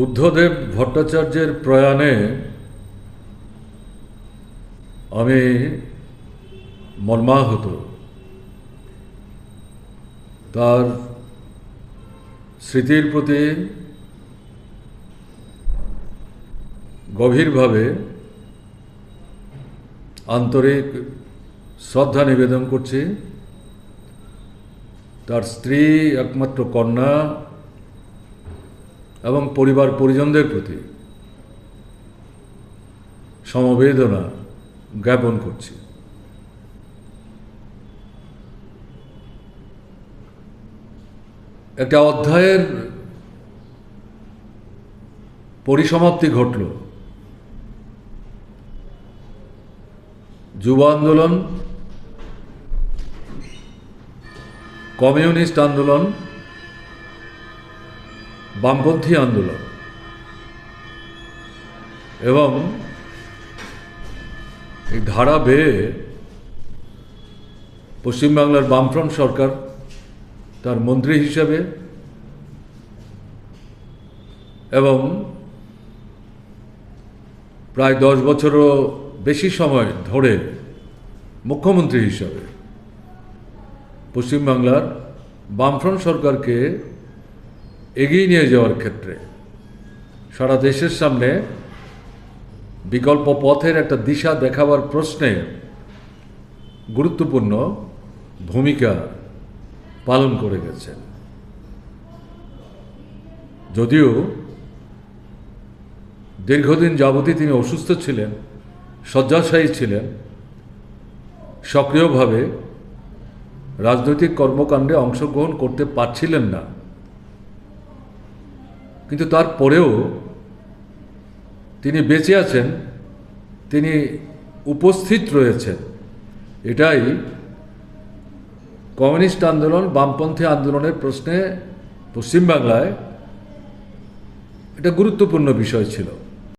বুদ্ধদেব ভট্টাচার্যের প্রয়াণে আমি মর্মাহত। তার স্মৃতির প্রতি গভীরভাবে আন্তরিক শ্রদ্ধা নিবেদন করছি। তার স্ত্রী একমাত্র কন্যা এবং পরিবার পরিজনদের প্রতি সমবেদনা জ্ঞাপন করছি। একটা অধ্যায়ের পরিসমাপ্তি ঘটল। যুব আন্দোলন, কমিউনিস্ট আন্দোলন বামপন্থী আন্দোলন। এবং এই ধারা বেয়ে পশ্চিমবাংলার বামফ্রন্ট সরকার তার মন্ত্রী হিসাবে এবং প্রায় দশ বছরও বেশি সময় ধরে মুখ্যমন্ত্রী হিসাবে পশ্চিমবাংলার বামফ্রন্ট সরকারকে এগিয়ে নিয়ে যাওয়ার ক্ষেত্রে সারা দেশের সামনে বিকল্প পথের একটা দিশা দেখাবার প্রশ্নে গুরুত্বপূর্ণ ভূমিকা পালন করে গেছেন। যদিও দীর্ঘদিন যাবতই তিনি অসুস্থ ছিলেন, শয্যাশায়ী ছিলেন, সক্রিয়ভাবে রাজনৈতিক কর্মকাণ্ডে অংশগ্রহণ করতে পারছিলেন না। কিন্তু তারপরেও তিনি বেঁচে আছেন, তিনি উপস্থিত রয়েছেন। এটাই কমিউনিস্ট আন্দোলন, বামপন্থী আন্দোলনের প্রশ্নে পশ্চিমবাংলায় এটা গুরুত্বপূর্ণ বিষয় ছিল।